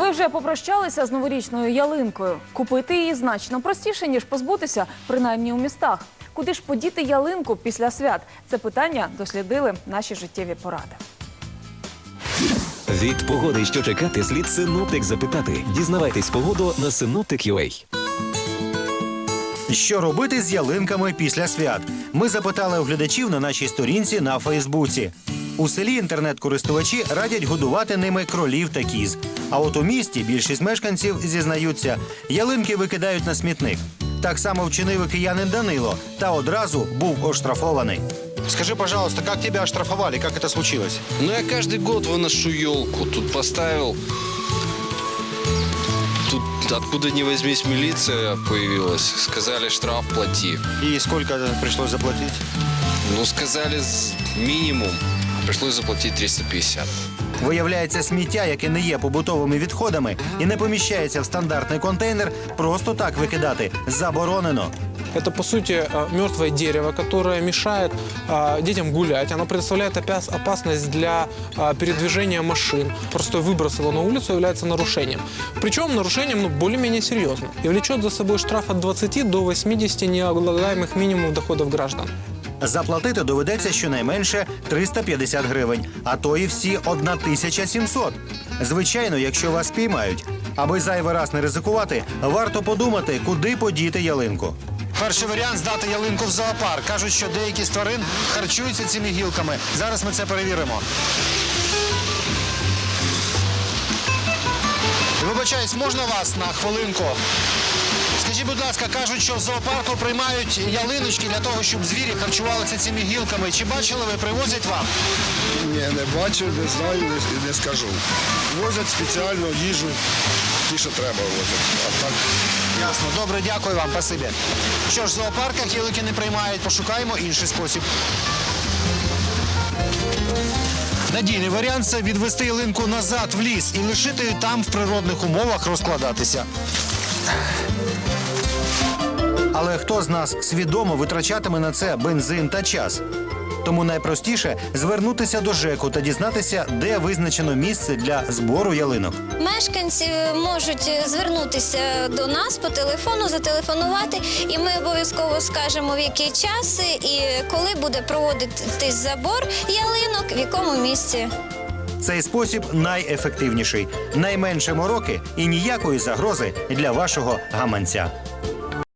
Ви вже попрощалися з новорічною ялинкою. Купити її значно простіше, ніж позбутися, принаймні у містах. Куди ж подіти ялинку після свят? Це питання дослідили наші життєві поради. Від погоди, що чекати, слід синоптик запитати. Дізнавайтесь погоду на Synoptic.ua. Що робити з ялинками після свят? Ми запитали у глядачів на нашій сторінці на Фейсбуці. У селі інтернет-користувачі радять годувати ними кролів та кіз. А от у місті більшість мешканців зізнаються, ялинки викидають на смітник. Так само вчинив і киянин Данило та одразу був оштрафований. Скажи, пожалуйста, как тебя оштрафовали? Как это случилось? Ну, я каждый год выношу елку. Тут поставил. Тут откуда ни возьмись милиция появилась. Сказали, штраф плати. И сколько пришлось заплатить? Ну, сказали с- минимум. Пришлось заплатити 350. Виявляється, сміття, яке не є побутовими відходами і не поміщається в стандартний контейнер, просто так викидати заборонено. Это, по сути, э, мертвое дерево, которое мешает э, детям гулять. Оно представляет опас- опасность для э, передвижения машин. Простой выброс его на улицу является нарушением. Причем нарушением ну, более-менее серьезным. И влечет за собой штраф от 20 до 80 необлагаемых минимумов доходов граждан. Заплатити доведеться щонайменше 350 гривень, а то і всі 1700. Звичайно, якщо вас піймають. Аби зайвий раз не ризикувати, варто подумати, куди подіти ялинку. Перший варіант здати ялинку в зоопарк. Кажуть, що деякі з тварин харчуються цими гілками. Зараз ми це перевіримо. Вибачаюсь, можна вас на хвилинку? Скажіть, будь ласка, кажуть, що в зоопарку приймають ялиночки для того, щоб звірі харчувалися цими гілками. Чи бачили ви, привозять вам? Ні, не бачив, не знаю, не скажу. Возять спеціально їжу, що треба так Ясно, добре, дякую вам, спасибі. Що ж, в зоопарках ялинки не приймають, пошукаємо інший спосіб. Надійний варіант це відвести ялинку назад в ліс і лишити її там в природних умовах розкладатися. Але хто з нас свідомо витрачатиме на це бензин та час? Тому найпростіше звернутися до ЖЕКу та дізнатися, де визначено місце для збору ялинок. Мешканці можуть звернутися до нас по телефону, зателефонувати, і ми обов'язково скажемо, в який час і коли буде проводитись забор ялинок, в якому місці. Цей спосіб найефективніший, найменше мороки і ніякої загрози для вашого гаманця.